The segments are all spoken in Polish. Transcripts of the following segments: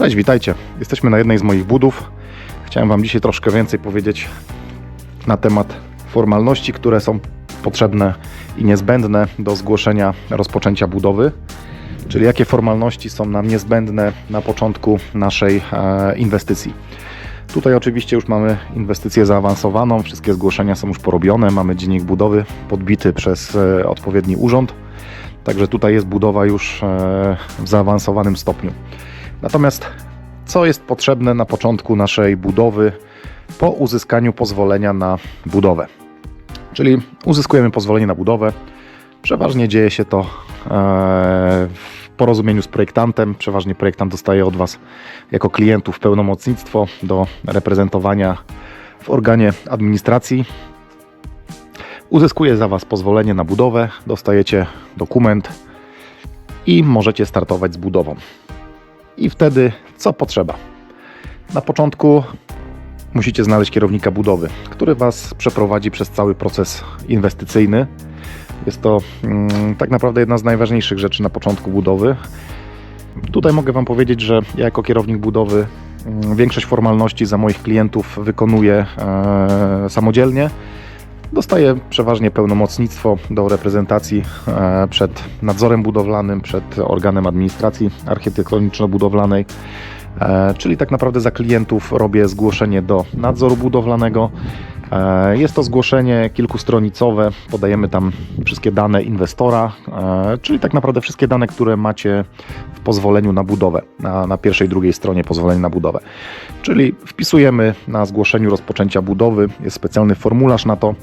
Cześć, witajcie. Jesteśmy na jednej z moich budów. Chciałem Wam dzisiaj troszkę więcej powiedzieć na temat formalności, które są potrzebne i niezbędne do zgłoszenia rozpoczęcia budowy. Czyli jakie formalności są nam niezbędne na początku naszej e, inwestycji. Tutaj oczywiście już mamy inwestycję zaawansowaną, wszystkie zgłoszenia są już porobione, mamy dziennik budowy podbity przez e, odpowiedni urząd. Także tutaj jest budowa już e, w zaawansowanym stopniu. Natomiast co jest potrzebne na początku naszej budowy po uzyskaniu pozwolenia na budowę? Czyli uzyskujemy pozwolenie na budowę. Przeważnie dzieje się to e, w porozumieniu z projektantem. Przeważnie projektant dostaje od Was jako klientów pełnomocnictwo do reprezentowania w organie administracji. Uzyskuje za Was pozwolenie na budowę, dostajecie dokument i możecie startować z budową. I wtedy co potrzeba? Na początku musicie znaleźć kierownika budowy, który Was przeprowadzi przez cały proces inwestycyjny. Jest to mm, tak naprawdę jedna z najważniejszych rzeczy na początku budowy. Tutaj mogę Wam powiedzieć, że ja jako kierownik budowy mm, większość formalności za moich klientów wykonuję e, samodzielnie. Dostaję przeważnie pełnomocnictwo do reprezentacji e, przed nadzorem budowlanym, przed organem administracji architektoniczno-budowlanej. E, Czyli tak naprawdę za klientów robię zgłoszenie do nadzoru budowlanego. E, Jest to zgłoszenie kilkustronicowe, podajemy tam wszystkie dane inwestora, czyli tak naprawdę wszystkie dane, które macie w pozwoleniu na budowę, na, na pierwszej drugiej stronie pozwolenia na budowę. Czyli wpisujemy na zgłoszeniu rozpoczęcia budowy, jest specjalny formularz na to,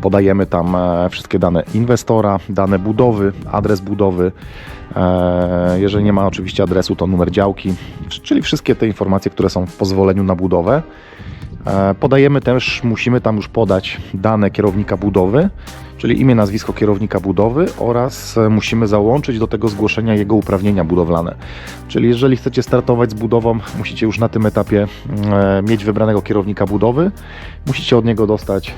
podajemy tam e, wszystkie dane inwestora, dane budowy, adres budowy. E, Jeżeli nie ma oczywiście adresu, to numer działki, czyli wszystkie te informacje, które są w pozwoleniu na budowę. E, Podajemy też, musimy tam już podać dane kierownika budowy, czyli imię, nazwisko kierownika budowy oraz e, musimy załączyć do tego zgłoszenia jego uprawnienia budowlane. Czyli jeżeli chcecie startować z budową, musicie już na tym etapie e, mieć wybranego kierownika budowy, musicie od niego dostać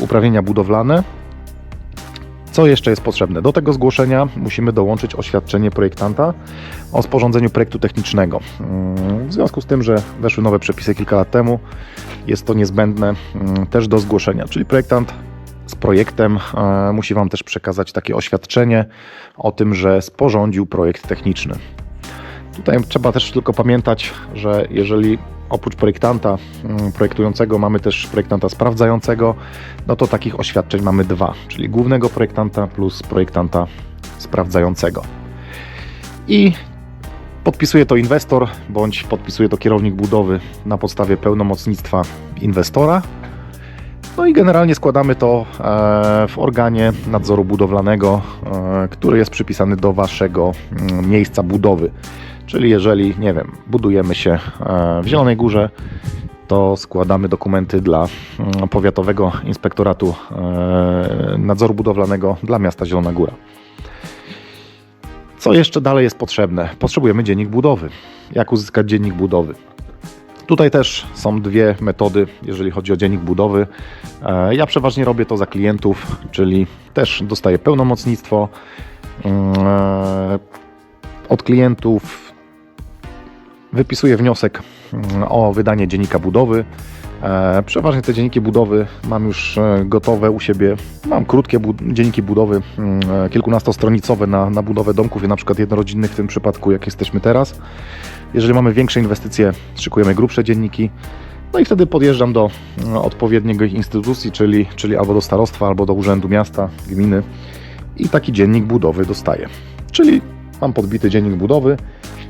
uprawnienia budowlane. Co jeszcze jest potrzebne? Do tego zgłoszenia musimy dołączyć oświadczenie projektanta o sporządzeniu projektu technicznego. Mm, W związku z tym, że weszły nowe przepisy kilka lat temu, jest to niezbędne mm, też do zgłoszenia. Czyli projektant z projektem e, musi Wam też przekazać takie oświadczenie o tym, że sporządził projekt techniczny. Tutaj trzeba też tylko pamiętać, że jeżeli oprócz projektanta mm, projektującego mamy też projektanta sprawdzającego, no to takich oświadczeń mamy dwa, czyli głównego projektanta plus projektanta sprawdzającego. I podpisuje to inwestor bądź podpisuje to kierownik budowy na podstawie pełnomocnictwa inwestora. No i generalnie składamy to e, w organie nadzoru budowlanego, e, który jest przypisany do waszego mm, miejsca budowy. Czyli jeżeli, nie wiem, budujemy się e, w Zielonej Górze, to składamy dokumenty dla mm, Powiatowego Inspektoratu e, Nadzoru Budowlanego dla miasta Zielona Góra. Co jeszcze dalej jest potrzebne? Potrzebujemy dziennik budowy. Jak uzyskać dziennik budowy? Tutaj też są dwie metody, jeżeli chodzi o dziennik budowy. E, Ja przeważnie robię to za klientów, czyli też dostaję pełnomocnictwo mm, od klientów. Wypisuję wniosek mm, o wydanie dziennika budowy. E, Przeważnie te dzienniki budowy mam już e, gotowe u siebie. Mam krótkie bu- dzienniki budowy, mm, e, kilkunastostronicowe na, na budowę domków, na przykład jednorodzinnych w tym przypadku, jak jesteśmy teraz. Jeżeli mamy większe inwestycje, szykujemy grubsze dzienniki. No i wtedy podjeżdżam do mm, odpowiedniej instytucji, czyli, czyli albo do starostwa, albo do urzędu miasta, gminy i taki dziennik budowy dostaję. Czyli mam podbity dziennik budowy,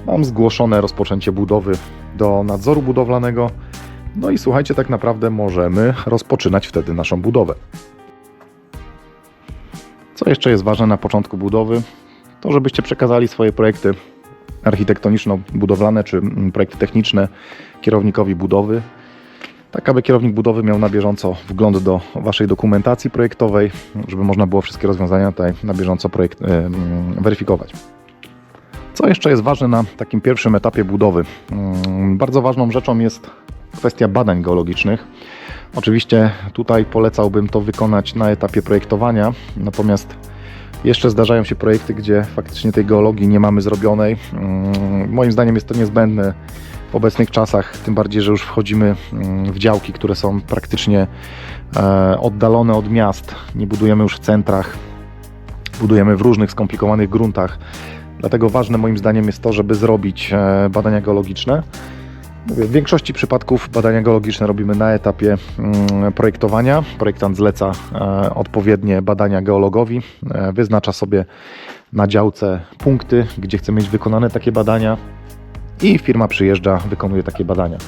mam zgłoszone rozpoczęcie budowy do nadzoru budowlanego. No i słuchajcie, tak naprawdę możemy rozpoczynać wtedy naszą budowę. Co jeszcze jest ważne na początku budowy? To, żebyście przekazali swoje projekty architektoniczno-budowlane czy mm, projekty techniczne kierownikowi budowy, tak aby kierownik budowy miał na bieżąco wgląd do Waszej dokumentacji projektowej, żeby można było wszystkie rozwiązania tutaj na bieżąco projekt, em, weryfikować. Co jeszcze jest ważne na takim pierwszym etapie budowy? Mm, Bardzo ważną rzeczą jest kwestia badań geologicznych. Oczywiście tutaj polecałbym to wykonać na etapie projektowania, natomiast Jeszcze zdarzają się projekty, gdzie faktycznie tej geologii nie mamy zrobionej. Mm, Moim zdaniem jest to niezbędne w obecnych czasach, tym bardziej, że już wchodzimy mm, w działki, które są praktycznie e, oddalone od miast. Nie budujemy już w centrach, budujemy w różnych skomplikowanych gruntach. Dlatego ważne moim zdaniem jest to, żeby zrobić e, badania geologiczne. W większości przypadków badania geologiczne robimy na etapie mm, projektowania. Projektant zleca e, odpowiednie badania geologowi, e, wyznacza sobie na działce punkty, gdzie chce mieć wykonane takie badania i firma przyjeżdża, wykonuje takie badania.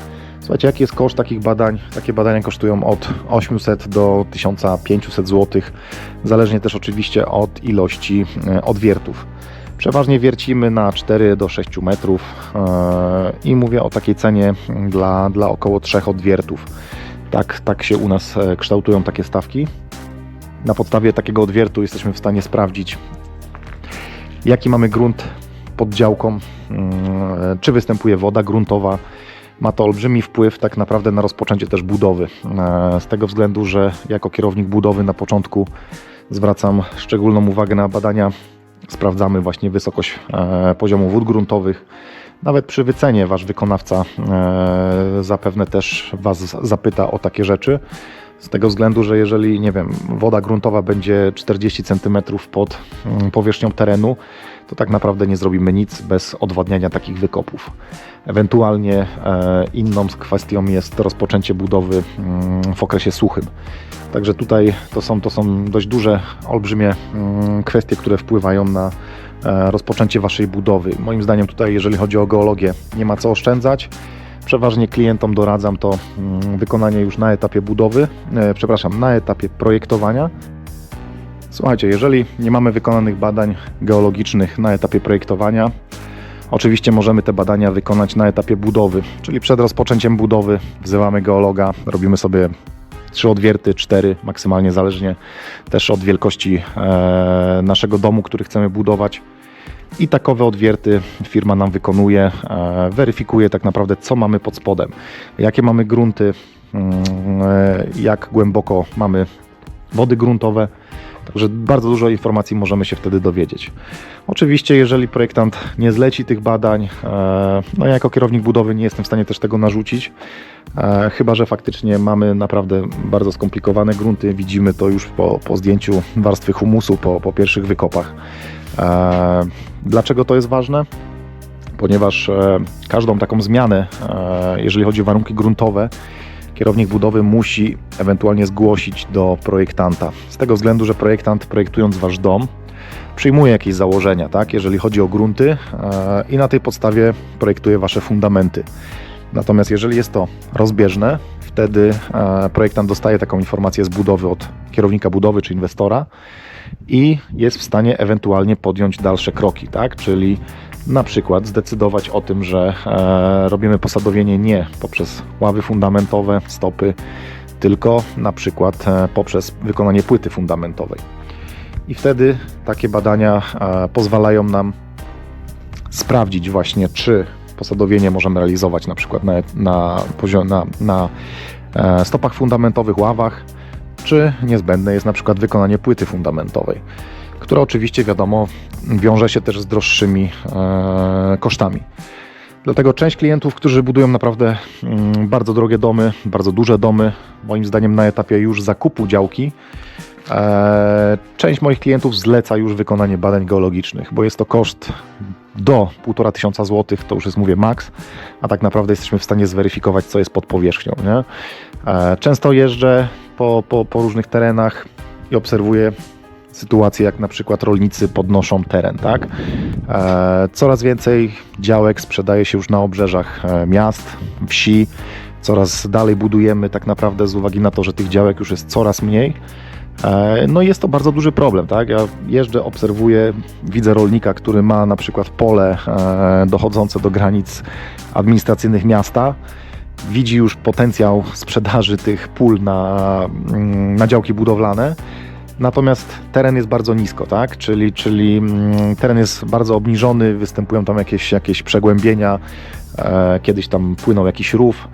Słuchajcie, jaki jest koszt takich badań? Takie badania kosztują od 800 do 1500 zł, zależnie też oczywiście od ilości odwiertów. Przeważnie wiercimy na 4 do 6 metrów e, i mówię o takiej cenie dla, dla około 3 odwiertów. Tak, tak się u nas e, kształtują takie stawki. Na podstawie takiego odwiertu jesteśmy w stanie sprawdzić, jaki mamy grunt pod działką, mm, czy występuje woda gruntowa. Ma to olbrzymi wpływ tak naprawdę na rozpoczęcie też budowy. E, Z tego względu, że jako kierownik budowy na początku zwracam szczególną uwagę na badania sprawdzamy właśnie wysokość e, poziomu wód gruntowych. Nawet przy wycenie Wasz wykonawca e, zapewne też Was zapyta o takie rzeczy. Z tego względu, że jeżeli, nie wiem, woda gruntowa będzie 40 cm pod mm, powierzchnią terenu, to tak naprawdę nie zrobimy nic bez odwadniania takich wykopów. Ewentualnie e, inną kwestią jest rozpoczęcie budowy mm, w okresie suchym. Także tutaj to są, to są dość duże, olbrzymie mm, kwestie, które wpływają na e, rozpoczęcie Waszej budowy. Moim zdaniem tutaj, jeżeli chodzi o geologię, nie ma co oszczędzać. Przeważnie klientom doradzam to mm, wykonanie już na etapie budowy, e, przepraszam, na etapie projektowania. Słuchajcie, jeżeli nie mamy wykonanych badań geologicznych na etapie projektowania, oczywiście możemy te badania wykonać na etapie budowy, czyli przed rozpoczęciem budowy wzywamy geologa, robimy sobie trzy odwierty, cztery maksymalnie, zależnie też od wielkości e, naszego domu, który chcemy budować. I takowe odwierty firma nam wykonuje, e, weryfikuje tak naprawdę, co mamy pod spodem, jakie mamy grunty, mm, e, jak głęboko mamy wody gruntowe. Także bardzo dużo informacji możemy się wtedy dowiedzieć. Oczywiście, jeżeli projektant nie zleci tych badań, e, no ja jako kierownik budowy nie jestem w stanie też tego narzucić, chyba że faktycznie mamy naprawdę bardzo skomplikowane grunty. Widzimy to już po, po zdjęciu warstwy humusu, po, po pierwszych wykopach. E, Dlaczego to jest ważne? Ponieważ e, każdą taką zmianę, e, jeżeli chodzi o warunki gruntowe, kierownik budowy musi ewentualnie zgłosić do projektanta. Z tego względu, że projektant projektując wasz dom przyjmuje jakieś założenia, tak, jeżeli chodzi o grunty i na tej podstawie projektuje wasze fundamenty. Natomiast jeżeli jest to rozbieżne, wtedy projektant dostaje taką informację z budowy od kierownika budowy czy inwestora i jest w stanie ewentualnie podjąć dalsze kroki, tak? Czyli na przykład zdecydować o tym, że e, robimy posadowienie nie poprzez ławy fundamentowe, stopy, tylko na przykład e, poprzez wykonanie płyty fundamentowej. I wtedy takie badania e, pozwalają nam sprawdzić właśnie, czy posadowienie możemy realizować na przykład na, na, na, na e, stopach fundamentowych, ławach, czy niezbędne jest na przykład wykonanie płyty fundamentowej, która oczywiście wiadomo wiąże się też z droższymi e, kosztami. Dlatego część klientów, którzy budują naprawdę mm, bardzo drogie domy, bardzo duże domy, moim zdaniem na etapie już zakupu działki, e, część moich klientów zleca już wykonanie badań geologicznych, bo jest to koszt do 1,5 tysiąca złotych, to już jest mówię maks, a tak naprawdę jesteśmy w stanie zweryfikować, co jest pod powierzchnią. Nie? E, Często jeżdżę po, po, po różnych terenach i obserwuję sytuacje, jak na przykład rolnicy podnoszą teren. Tak? E, Coraz więcej działek sprzedaje się już na obrzeżach e, miast, wsi. Coraz dalej budujemy tak naprawdę z uwagi na to, że tych działek już jest coraz mniej. E, No i jest to bardzo duży problem, tak? Ja jeżdżę, obserwuję, widzę rolnika, który ma na przykład pole dochodzące do granic administracyjnych miasta. Widzi już potencjał sprzedaży tych pól na, mm, na działki budowlane. Natomiast teren jest bardzo nisko, tak? Czyli, czyli mm, teren jest bardzo obniżony, występują tam jakieś, jakieś przegłębienia, e, kiedyś tam płynął jakiś rów.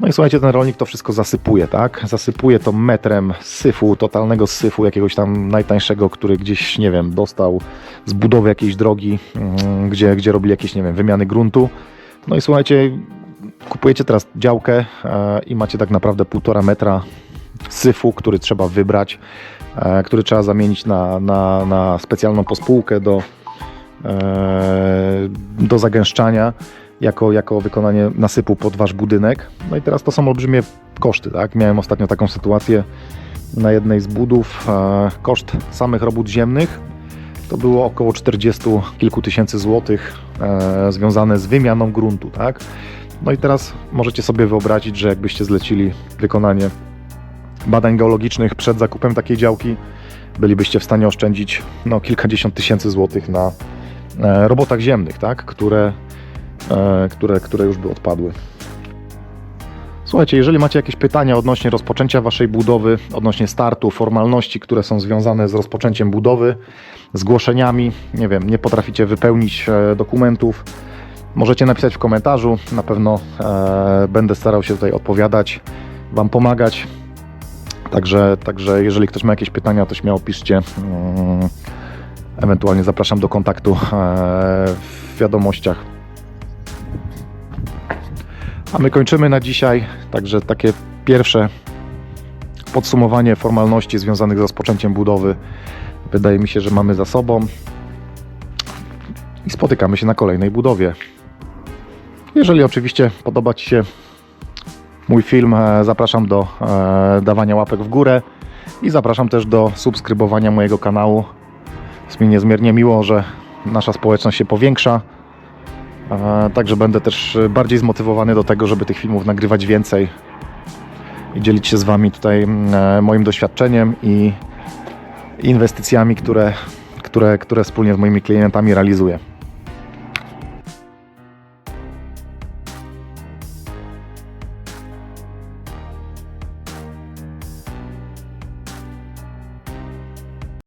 No i słuchajcie, ten rolnik to wszystko zasypuje, tak? Zasypuje to metrem syfu, totalnego syfu, jakiegoś tam najtańszego, który gdzieś, nie wiem, dostał z budowy jakiejś drogi, mm, gdzie, gdzie robili jakieś, nie wiem, wymiany gruntu. No i słuchajcie, kupujecie teraz działkę e, i macie tak naprawdę półtora metra syfu, który trzeba wybrać, e, który trzeba zamienić na, na, na specjalną pospółkę do, e, do zagęszczania jako, jako wykonanie nasypu pod wasz budynek. No i teraz to są olbrzymie koszty, tak? Miałem ostatnio taką sytuację na jednej z budów. Koszt samych robót ziemnych to było około 40 kilku tysięcy złotych związane z wymianą gruntu, tak? No i teraz możecie sobie wyobrazić, że jakbyście zlecili wykonanie badań geologicznych przed zakupem takiej działki, bylibyście w stanie oszczędzić no, kilkadziesiąt tysięcy złotych na e, robotach ziemnych, tak? które, e, które, które już by odpadły. Słuchajcie, jeżeli macie jakieś pytania odnośnie rozpoczęcia waszej budowy, odnośnie startu, formalności, które są związane z rozpoczęciem budowy, zgłoszeniami, nie wiem, nie potraficie wypełnić e, dokumentów, możecie napisać w komentarzu. Na pewno e, będę starał się tutaj odpowiadać, wam pomagać. Także, także jeżeli ktoś ma jakieś pytania, to śmiało piszcie. Mm, Ewentualnie zapraszam do kontaktu e, w wiadomościach. A my kończymy na dzisiaj. Także takie pierwsze podsumowanie formalności związanych z rozpoczęciem budowy. Wydaje mi się, że mamy za sobą. I spotykamy się na kolejnej budowie. Jeżeli oczywiście podoba Ci się mój film, e, zapraszam do e, dawania łapek w górę i zapraszam też do subskrybowania mojego kanału. Jest mi niezmiernie miło, że nasza społeczność się powiększa. E, Także będę też bardziej zmotywowany do tego, żeby tych filmów nagrywać więcej i dzielić się z Wami tutaj mm, moim doświadczeniem i inwestycjami, które, które, które wspólnie z moimi klientami realizuję.